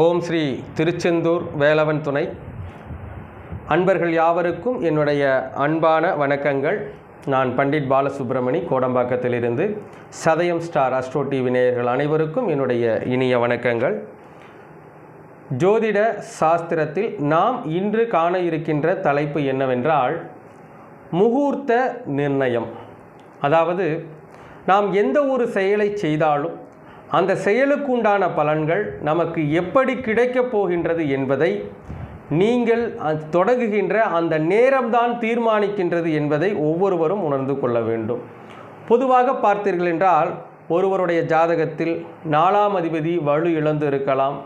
ஓம் ஸ்ரீ திருச்செந்தூர் வேலவன் துணை. அன்பர்கள் யாவருக்கும் என்னுடைய அன்பான வணக்கங்கள். நான் பண்டிட் பாலசுப்ரமணி கோடம்பாக்கத்திலிருந்து சதயம் ஸ்டார் அஸ்ட்ரோ டிவி நேயர்கள் அனைவருக்கும் என்னுடைய இனிய வணக்கங்கள். ஜோதிட சாஸ்திரத்தில் நாம் இன்று காண இருக்கின்ற தலைப்பு என்னவென்றால் முகூர்த்த நிர்ணயம். அதாவது நாம் எந்த ஒரு செயலை செய்தாலும் அந்த செயலுக்குண்டான பலன்கள் நமக்கு எப்படி கிடைக்கப் போகின்றது என்பதை நீங்கள் தொடங்குகின்ற அந்த நேரம்தான் தீர்மானிக்கின்றது என்பதை ஒவ்வொருவரும் உணர்ந்து கொள்ள வேண்டும். பொதுவாக பார்த்தீர்கள் என்றால் ஒருவருடைய ஜாதகத்தில் நாலாம் அதிபதி வலு இழந்து இருக்கலாம்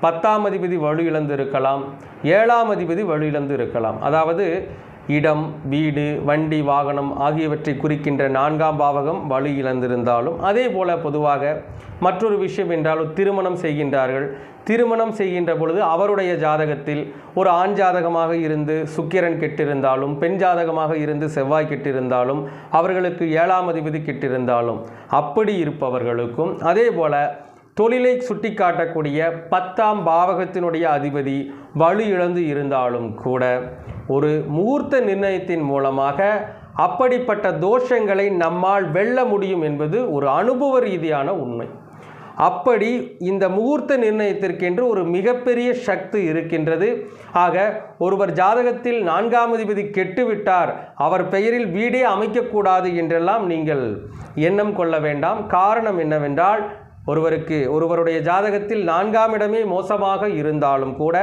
பத்தாம் அதிபதி வலு இழந்து இருக்கலாம் ஏழாம் அதிபதி வலு இழந்து இருக்கலாம். அதாவது இடம் வீடு வண்டி வாகனம் ஆகியவற்றை குறிக்கின்ற நான்காம் பாவகம் வலு இழந்திருந்தாலும் அதே போல பொதுவாக மற்றொரு விஷயம் என்றாலும் திருமணம் செய்கின்றார்கள். திருமணம் செய்கின்ற பொழுது அவருடைய ஜாதகத்தில் ஒரு ஆண் ஜாதகமாக இருந்து சுக்கிரன் கெட்டிருந்தாலும் பெண் ஜாதகமாக இருந்து செவ்வாய் கெட்டிருந்தாலும் அவர்களுக்கு ஏழாம் அதிபதி கெட்டிருந்தாலும் அப்படி இருப்பவர்களுக்கும் அதே போல தொழிலை சுட்டிக்காட்டக்கூடிய பத்தாம் பாவகத்தினுடைய அதிபதி வலு இழந்து இருந்தாலும் கூட ஒரு முகூர்த்த நிர்ணயத்தின் மூலமாக அப்படிப்பட்ட தோஷங்களை நம்மால் வெல்ல முடியும் என்பது ஒரு அனுபவ ரீதியான உண்மை. அப்படி இந்த முகூர்த்த நிர்ணயத்திற்கென்று ஒரு மிகப்பெரிய சக்தி இருக்கின்றது. ஆக ஒருவர் ஜாதகத்தில் நான்காம் அதிபதி கெட்டுவிட்டார் அவர் பெயரில் வீடே அமைக்கக்கூடாது என்றெல்லாம் நீங்கள் எண்ணம் கொள்ள வேண்டாம். காரணம் என்னவென்றால் ஒருவருக்கு ஒருவருடைய ஜாதகத்தில் நான்காம் இடமே மோசமாக இருந்தாலும் கூட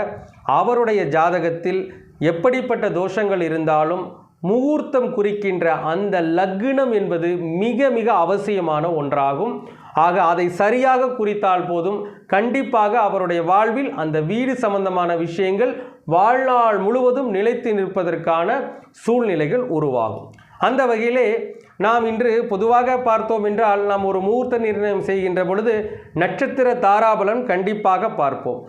அவருடைய ஜாதகத்தில் எப்படிப்பட்ட தோஷங்கள் இருந்தாலும் முகூர்த்தம் குறிக்கின்ற அந்த லக்னம் என்பது மிக மிக அவசியமான ஒன்றாகும். ஆக அதை சரியாக குறித்தால் போதும். கண்டிப்பாக அவருடைய வாழ்வில் அந்த வீடு சம்பந்தமான விஷயங்கள் வாழ்நாள் முழுவதும் நிலைத்து நிற்பதற்கான சூழ்நிலைகள் உருவாகும். அந்த வகையிலே நாம் இன்று பொதுவாக பார்த்தோம் என்றால் நாம் ஒரு முகூர்த்த நிர்ணயம் செய்கின்ற பொழுது நட்சத்திர தாராபலன் கண்டிப்பாக பார்ப்போம்.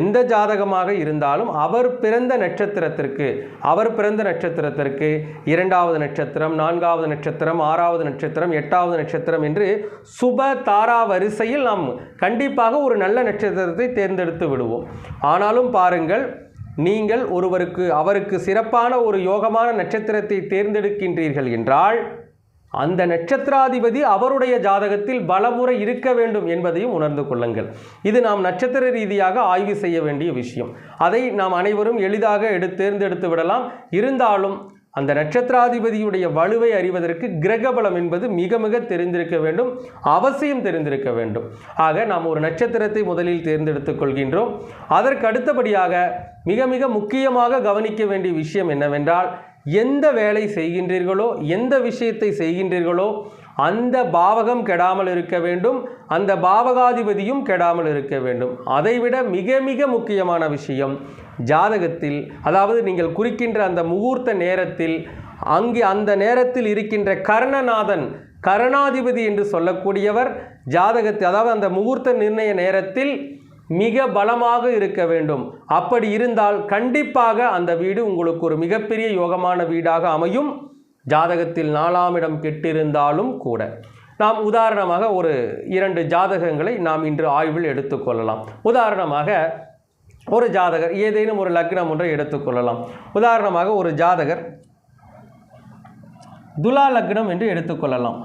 எந்த ஜாதகமாக இருந்தாலும் அவர் பிறந்த நட்சத்திரத்திற்கு அவர் பிறந்த நட்சத்திரத்திற்கு இரண்டாவது நட்சத்திரம் நான்காவது நட்சத்திரம் ஆறாவது நட்சத்திரம் எட்டாவது நட்சத்திரம் என்று சுப தாரா வரிசையில் நாம் கண்டிப்பாக ஒரு நல்ல நட்சத்திரத்தை தேர்ந்தெடுத்து விடுவோம். ஆனாலும் பாருங்கள் நீங்கள் ஒருவருக்கு அவருக்கு சிறப்பான ஒரு யோகமான நட்சத்திரத்தை தேர்ந்தெடுக்கின்றீர்கள் என்றால் அந்த நட்சத்திராதிபதி அவருடைய ஜாதகத்தில் பலமுறை இருக்க வேண்டும் என்பதையும் உணர்ந்து கொள்ளுங்கள். இது நாம் நட்சத்திர ரீதியாக ஆய்வு செய்ய வேண்டிய விஷயம். அதை நாம் அனைவரும் எளிதாக எடுத்து தேர்ந்தெடுத்து விடலாம். இருந்தாலும் அந்த நட்சத்திராதிபதியுடைய வலுவை அறிவதற்கு கிரகபலம் என்பது மிக மிக தெரிந்திருக்க வேண்டும். அவசியம் தெரிந்திருக்க வேண்டும். ஆக நாம் ஒரு நட்சத்திரத்தை முதலில் தேர்ந்தெடுத்துக் கொள்கின்றோம். அதற்கு அடுத்தபடியாக மிக மிக முக்கியமாக கவனிக்க வேண்டிய விஷயம் என்னவென்றால் எந்த வேலை செய்கின்றீர்களோ எந்த விஷயத்தை செய்கின்றீர்களோ அந்த பாவகம் கெடாமல் இருக்க வேண்டும் அந்த பாவகாதிபதியும் கெடாமல் இருக்க வேண்டும். அதைவிட மிக மிக முக்கியமான விஷயம் ஜாதகத்தில் அதாவது நீங்கள் குறிக்கின்ற அந்த முகூர்த்த நேரத்தில் அங்கே அந்த நேரத்தில் இருக்கின்ற கர்ணநாதன் கருணாதிபதி என்று சொல்லக்கூடியவர் ஜாதகத்தில் அதாவது அந்த முகூர்த்த நிர்ணய நேரத்தில் மிக பலமாக இருக்க வேண்டும். அப்படி இருந்தால் கண்டிப்பாக அந்த வீடு உங்களுக்கு ஒரு மிகப்பெரிய யோகமான வீடாக அமையும். ஜாதகத்தில் நாலாம் இடம் கெட்டிருந்தாலும் கூட. நாம் உதாரணமாக ஒரு இரண்டு ஜாதகங்களை நாம் இன்று ஆய்வில் எடுத்துக்கொள்ளலாம் உதாரணமாக ஒரு ஜாதகர் ஏதேனும் ஒரு லக்னம் ஒன்றை எடுத்துக்கொள்ளலாம் உதாரணமாக ஒரு ஜாதகர் துலா லக்னம் என்று எடுத்துக்கொள்ளலாம்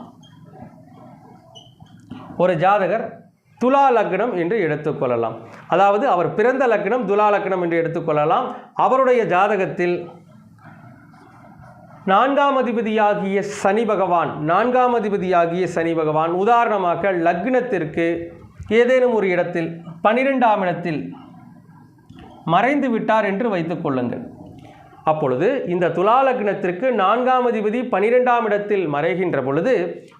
ஒரு ஜாதகர் துலா லக்னம் என்று எடுத்துக்கொள்ளலாம் அதாவது அவர் பிறந்த லக்னம் துலா லக்னம் என்று எடுத்துக்கொள்ளலாம் அவருடைய ஜாதகத்தில் நான்காம் அதிபதியாகிய சனி பகவான் நான்காம் அதிபதியாகிய சனி பகவான் உதாரணமாக லக்னத்திற்கு ஏதேனும் ஒரு இடத்தில் பனிரெண்டாம் இடத்தில் மறைந்து விட்டார் என்று வைத்துக் கொள்ளுங்கள். அப்பொழுது இந்த துலா லக்னத்திற்கு நான்காம் அதிபதி பனிரெண்டாம் இடத்தில் மறைகின்ற பொழுது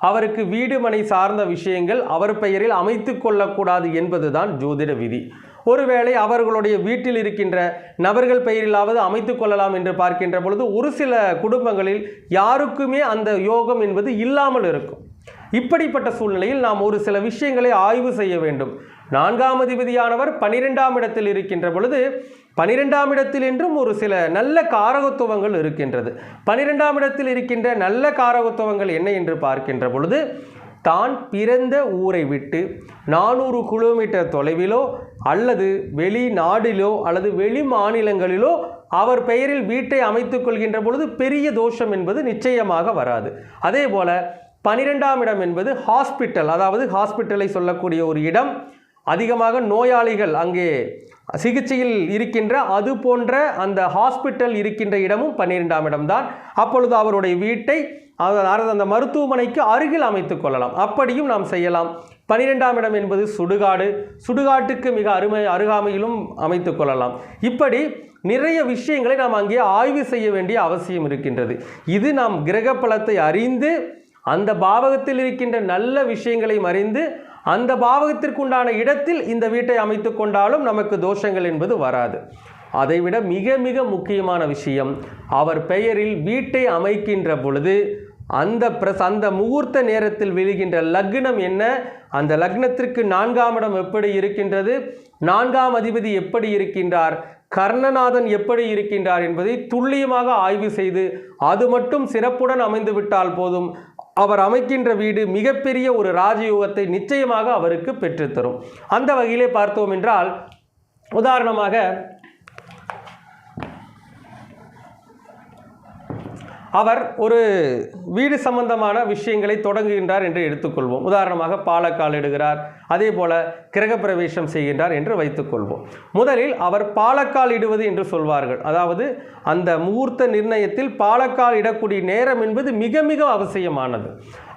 அவருக்கு வீடு மனை சார்ந்த விஷயங்கள் அவர் பெயரில் அமைத்து கொள்ளக்கூடாது என்பதுதான் ஜோதிட விதி. ஒருவேளை அவர்களுடைய வீட்டில் இருக்கின்ற நபர்கள் பெயரிலாவது அமைத்து கொள்ளலாம் என்று பார்க்கின்ற பொழுது ஒரு சில குடும்பங்களில் யாருக்குமே அந்த யோகம் என்பது இல்லாமல் இருக்கும். இப்படிப்பட்ட சூழ்நிலையில் நாம் ஒரு சில விஷயங்களை ஆய்வு செய்ய வேண்டும். நான்காம் அதிபதியானவர் பனிரெண்டாம் இடத்தில் இருக்கின்ற பொழுது பனிரெண்டாம் இடத்தில் என்றும் ஒரு சில நல்ல காரகத்துவங்கள் இருக்கின்றது. பனிரெண்டாம் இடத்தில் இருக்கின்ற நல்ல காரகத்துவங்கள் என்ன என்று பார்க்கின்ற பொழுது தான் பிறந்த ஊரை விட்டு நானூறு கிலோமீட்டர் தொலைவிலோ அல்லது வெளிநாடிலோ அல்லது வெளி மாநிலங்களிலோ அவர் பெயரில் வீட்டை அமைத்துக் கொள்கின்ற பொழுது பெரிய தோஷம் என்பது நிச்சயமாக வராது. அதே போல பனிரெண்டாம் இடம் என்பது ஹாஸ்பிட்டல் அதாவது ஹாஸ்பிட்டலை சொல்லக்கூடிய ஒரு இடம். அதிகமாக நோயாளிகள் அங்கே சிகிச்சையில் இருக்கின்ற அது போன்ற அந்த ஹாஸ்பிட்டல் இருக்கின்ற இடமும் பன்னிரெண்டாம் இடம்தான். அப்பொழுது அவருடைய வீட்டை அந்த மருத்துவமனைக்கு அருகில் அமைத்துக் கொள்ளலாம். அப்படியும் நாம் செய்யலாம். பனிரெண்டாம் இடம் என்பது சுடுகாடு. சுடுகாட்டுக்கு மிக அருமை அருகாமையிலும் அமைத்துக் கொள்ளலாம். இப்படி நிறைய விஷயங்களை நாம் அங்கே ஆய்வு செய்ய வேண்டிய அவசியம் இருக்கின்றது. இது நாம் கிரக பலத்தை அறிந்து அந்த பாவகத்தில் இருக்கின்ற நல்ல விஷயங்களை அறிந்து அந்த பாவகத்திற்குண்டான இடத்தில் இந்த வீட்டை அமைத்து கொண்டாலும் நமக்கு தோஷங்கள் என்பது வராது. அதைவிட மிக மிக முக்கியமான விஷயம் அவர் பெயரில் வீட்டை அமைக்கின்ற பொழுது அந்த பிரஸ் அந்த முகூர்த்த நேரத்தில் விழுகின்ற லக்னம் என்ன? அந்த லக்னத்திற்கு நான்காம் இடம் எப்படி இருக்கின்றது? நான்காம் அதிபதி எப்படி இருக்கின்றார்? கர்ணநாதன் எப்படி இருக்கின்றார் என்பதை துல்லியமாக ஆய்வு செய்து அது மட்டும் சிறப்புடன் அமைந்துவிட்டால் போதும். அவர் அமைக்கின்ற வீடு மிகப்பெரிய ஒரு ராஜயோகத்தை நிச்சயமாக அவருக்கு பெற்றுத்தரும். அந்த வகையிலே பார்த்தோம் என்றால் உதாரணமாக அவர் ஒரு வீடு சம்பந்தமான விஷயங்களை தொடங்குகின்றார் என்று எடுத்துக்கொள்வோம். உதாரணமாக பாலக்கால் இடுகிறார் அதே போல கிரகப்பிரவேசம் செய்கின்றார் என்று வைத்துக்கொள்வோம். முதலில் அவர் பாலக்கால் இடுவது என்று சொல்வார்கள். அதாவது அந்த முகூர்த்த நிர்ணயத்தில் பாலக்கால் இடக்கூடிய நேரம் என்பது மிக மிக அவசியமானது.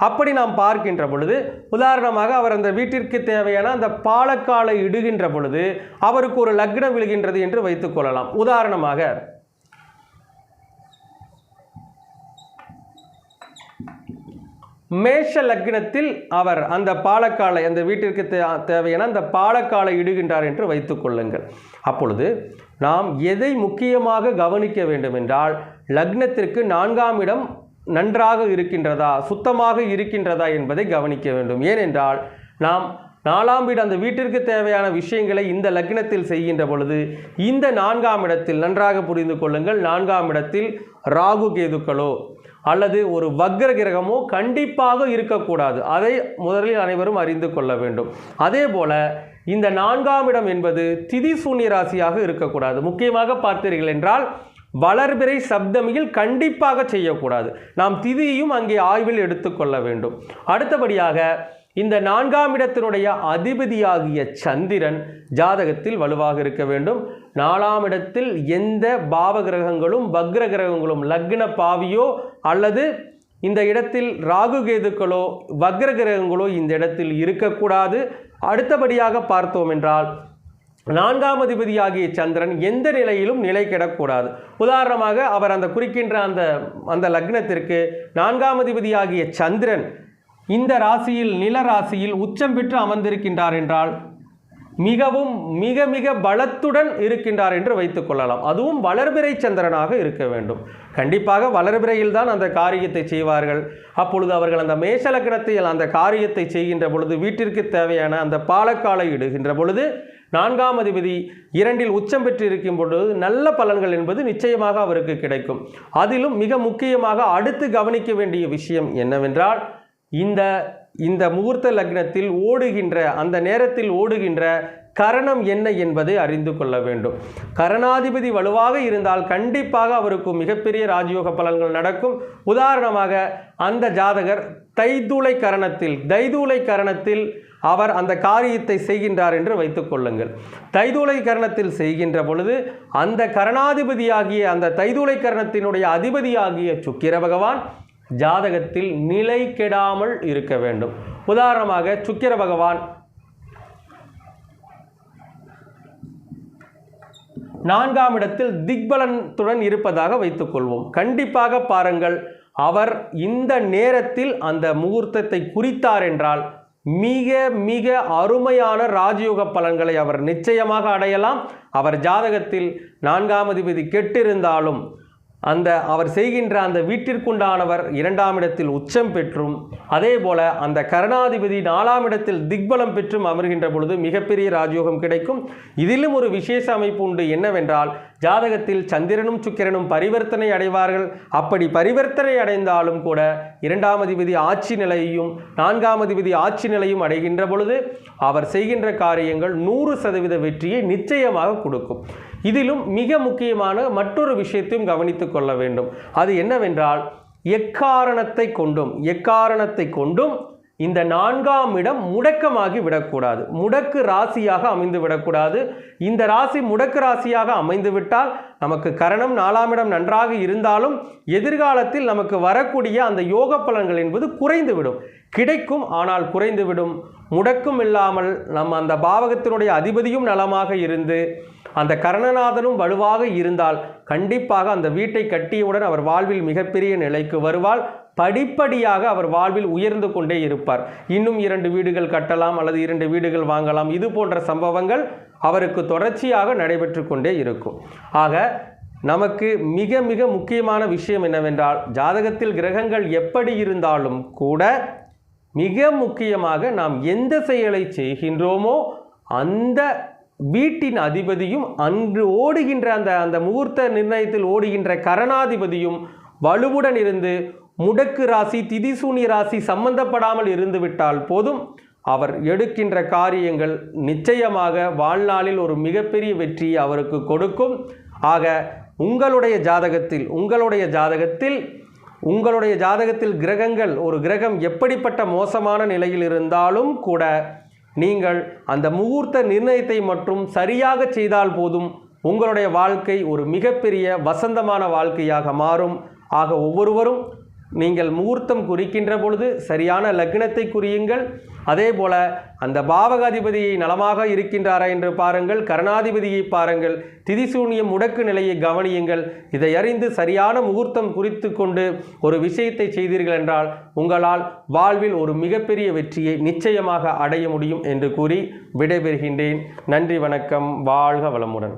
அப்படி நாம் பார்க்கின்ற பொழுது உதாரணமாக அவர் அந்த வீட்டிற்கு தேவையான அந்த பாலக்காலை இடுகின்ற பொழுது அவருக்கு ஒரு லக்னம் விழுகின்றது என்று வைத்துக்கொள்ளலாம். உதாரணமாக மேஷ லக்னத்தில் அவர் அந்த பாலக்காலை அந்த வீட்டிற்கு தேவையான அந்த பாலக்காலை இடுகின்றார் என்று வைத்துக் கொள்ளுங்கள். அப்பொழுது நாம் எதை முக்கியமாக கவனிக்க வேண்டும் என்றால் லக்னத்திற்கு நான்காம் இடம் நன்றாக இருக்கின்றதா சுத்தமாக இருக்கின்றதா என்பதை கவனிக்க வேண்டும். ஏனென்றால் நாம் நாலாம் வீடு அந்த வீட்டிற்கு தேவையான விஷயங்களை இந்த லக்னத்தில் செய்கின்ற பொழுது இந்த நான்காம் இடத்தில் நன்றாக புரிந்து கொள்ளுங்கள் நான்காம் இடத்தில் ராகு கேதுக்களோ அல்லது ஒரு வக்ர கிரகமோ கண்டிப்பாக இருக்கக்கூடாது. அதை முதலில் அனைவரும் அறிந்து கொள்ள வேண்டும். அதே போல இந்த நான்காம் இடம் என்பது திதி சூன்ய ராசியாக இருக்கக்கூடாது. முக்கியமாக பார்த்தீர்கள் என்றால் வளர்பிறை சப்தமியில் கண்டிப்பாக செய்யக்கூடாது. நாம் திதியையும் அங்கே ஆய்வில் எடுத்துக்கொள்ள வேண்டும். அடுத்தபடியாக இந்த நான்காம் இடத்தினுடைய அதிபதியாகிய சந்திரன் ஜாதகத்தில் வலுவாக இருக்க வேண்டும். நாலாம் இடத்தில் எந்த பாவ கிரகங்களும் வக்ர கிரகங்களும் லக்ன பாவியோ அல்லது இந்த இடத்தில் ராகு கேதுக்களோ வக்ர கிரகங்களோ இந்த இடத்தில் இருக்கக்கூடாது. அடுத்தபடியாக பார்த்தோம் என்றால் நான்காம் அதிபதியாகிய சந்திரன் எந்த நிலையிலும் நிலை கெடக்கூடாது. உதாரணமாக அவர் அந்த குறிக்கின்ற அந்த அந்த லக்னத்திற்கு நான்காம் அதிபதியாகிய சந்திரன் இந்த ராசியில் நில ராசியில் உச்சம் பெற்று அமர்ந்திருக்கின்றார் என்றால் மிகவும் மிக மிக பலத்துடன் இருக்கின்றார் என்று வைத்துக் கொள்ளலாம். அதுவும் வளர்பிறை சந்திரனாக இருக்க வேண்டும். கண்டிப்பாக வளர்பிறையில் தான் அந்த காரியத்தை செய்வார்கள். அப்பொழுது அவர்கள் அந்த மேசலக்கணத்தில் அந்த காரியத்தை செய்கின்ற பொழுது வீட்டிற்கு தேவையான அந்த பாலக்காலை இடுகின்ற பொழுது நான்காம் அதிபதி இரண்டில் உச்சம் பெற்று இருக்கும் பொழுது நல்ல பலன்கள் என்பது நிச்சயமாக அவருக்கு கிடைக்கும். அதிலும் மிக முக்கியமாக அடுத்து கவனிக்க வேண்டிய விஷயம் என்னவென்றால் இந்த இந்த முகூர்த்த லக்னத்தில் ஓடுகின்ற அந்த நேரத்தில் ஓடுகின்ற கரணம் என்ன என்பதை அறிந்து கொள்ள வேண்டும். கரணாதிபதி வலுவாக இருந்தால் கண்டிப்பாக அவருக்கு மிகப்பெரிய ராஜயோக பலன்கள் நடக்கும். உதாரணமாக அந்த ஜாதகர் தைதூளை கரணத்தில் தைதூளை கரணத்தில் அவர் அந்த காரியத்தை செய்கின்றார் என்று வைத்துக் கொள்ளுங்கள். தைதூளை கரணத்தில் செய்கின்ற பொழுது அந்த கரணாதிபதியாகிய அந்த தைதூளை கரணத்தினுடைய அதிபதியாகிய சுக்கிர பகவான் ஜாதகத்தில் நிலை கெடாமல் இருக்க வேண்டும். உதாரணமாக சுக்கிர பகவான் நான்காம் இடத்தில் திக்பலத்துடன் இருப்பதாக வைத்துக்கொள்வோம். கண்டிப்பாக பாருங்கள் அவர் இந்த நேரத்தில் அந்த முகூர்த்தத்தை குறித்தார் என்றால் மிக மிக அருமையான ராஜயோக பலன்களை அவர் நிச்சயமாக அடையலாம். அவர் ஜாதகத்தில் நான்காம் அதிபதி கெட்டிருந்தாலும் அந்த அவர் செய்கின்ற அந்த வீட்டிற்குண்டானவர் இரண்டாம் இடத்தில் உச்சம் பெற்றும் அதே போல அந்த கருணாதிபதி நாலாம் இடத்தில் திக்பலம் பெற்றும் அமர்கின்ற பொழுது மிகப்பெரிய ராஜயோகம் கிடைக்கும். இதிலும் ஒரு விசேஷ அமைப்பு உண்டு. என்னவென்றால் ஜாதகத்தில் சந்திரனும் சுக்கிரனும் பரிவர்த்தனை அடைவார்கள். அப்படி பரிவர்த்தனை அடைந்தாலும் கூட இரண்டாம் அதிபதி ஆட்சி நிலையையும் நான்காம் அதிபதி ஆட்சி நிலையும் அடைகின்ற பொழுது அவர் செய்கின்ற காரியங்கள் நூறு சதவீத வெற்றியை நிச்சயமாக கொடுக்கும். இதிலும் மிக முக்கியமான மற்றொரு விஷயத்தையும் கவனித்துக் கொள்ள வேண்டும். அது என்னவென்றால் எக்காரணத்தை கொண்டும் எக்காரணத்தை கொண்டும் இந்த நான்காம் இடம் முடக்கமாகி விடக்கூடாது. முடக்கு ராசியாக அமைந்து விடக்கூடாது. இந்த ராசி முடக்கு ராசியாக அமைந்து விட்டால் நமக்கு கரணம் நாலாம் இடம் நன்றாக இருந்தாலும் எதிர்காலத்தில் நமக்கு வரக்கூடிய அந்த யோக பலன்கள் என்பது குறைந்துவிடும். கிடைக்கும் ஆனால் குறைந்துவிடும். முடக்கும் இல்லாமல் நம்ம அந்த பாவகத்தினுடைய அதிபதியும் நலமாக இருந்து அந்த கரணநாதனும் வலுவாக இருந்தால் கண்டிப்பாக அந்த வீட்டை கட்டியவுடன் அவர் வாழ்வில் மிகப்பெரிய நிலைக்கு வருவாள் படிப்படியாக அவர் வாழ்வில் உயர்ந்து கொண்டே இருப்பார். இன்னும் இரண்டு வீடுகள் கட்டலாம் அல்லது இரண்டு வீடுகள் வாங்கலாம். இது போன்ற சம்பவங்கள் அவருக்கு தொடர்ச்சியாக நடைபெற்று கொண்டே இருக்கும். ஆக நமக்கு மிக மிக முக்கியமான விஷயம் என்னவென்றால் ஜாதகத்தில் கிரகங்கள் எப்படி இருந்தாலும் கூட மிக முக்கியமாக நாம் எந்த செயலை செய்கின்றோமோ அந்த வீட்டின் அதிபதியும் அன்று ஓடுகின்ற அந்த அந்த முகூர்த்த நிர்ணயத்தில் ஓடுகின்ற கரணாதிபதியும் வலுவுடன் இருந்து முடக்கு ராசி திதிசூனி ராசி சம்பந்தப்படாமல் இருந்துவிட்டால் போதும். அவர் எடுக்கின்ற காரியங்கள் நிச்சயமாக வாழ்நாளில் ஒரு மிகப்பெரிய வெற்றியை அவருக்கு கொடுக்கும். ஆக உங்களுடைய ஜாதகத்தில் உங்களுடைய ஜாதகத்தில் உங்களுடைய ஜாதகத்தில் கிரகங்கள் ஒரு கிரகம் எப்படிப்பட்ட மோசமான நிலையில் இருந்தாலும் கூட நீங்கள் அந்த முகூர்த்த நிர்ணயத்தை மட்டும் சரியாக செய்தால் போதும் உங்களுடைய வாழ்க்கை ஒரு மிகப்பெரிய வசந்தமான வாழ்க்கையாக மாறும். ஆக ஒவ்வொருவரும் நீங்கள் முகூர்த்தம் குறிக்கின்ற பொழுது சரியான லக்னத்தை குறியுங்கள். அதே போல அந்த பாவகாதிபதியை நலமாக இருக்கின்றாரா என்று பாருங்கள். கரணாதிபதியை பாருங்கள். திதிசூன்யம் முடக்கு நிலையை கவனியுங்கள். இதை அறிந்து சரியான முகூர்த்தம் குறித்து கொண்டு ஒரு விஷயத்தை செய்தீர்கள் என்றால் உங்களால் வாழ்வில் ஒரு மிகப்பெரிய வெற்றியை நிச்சயமாக அடைய முடியும் என்று கூறி விடைபெறுகின்றேன். நன்றி வணக்கம். வாழ்க வளமுடன்.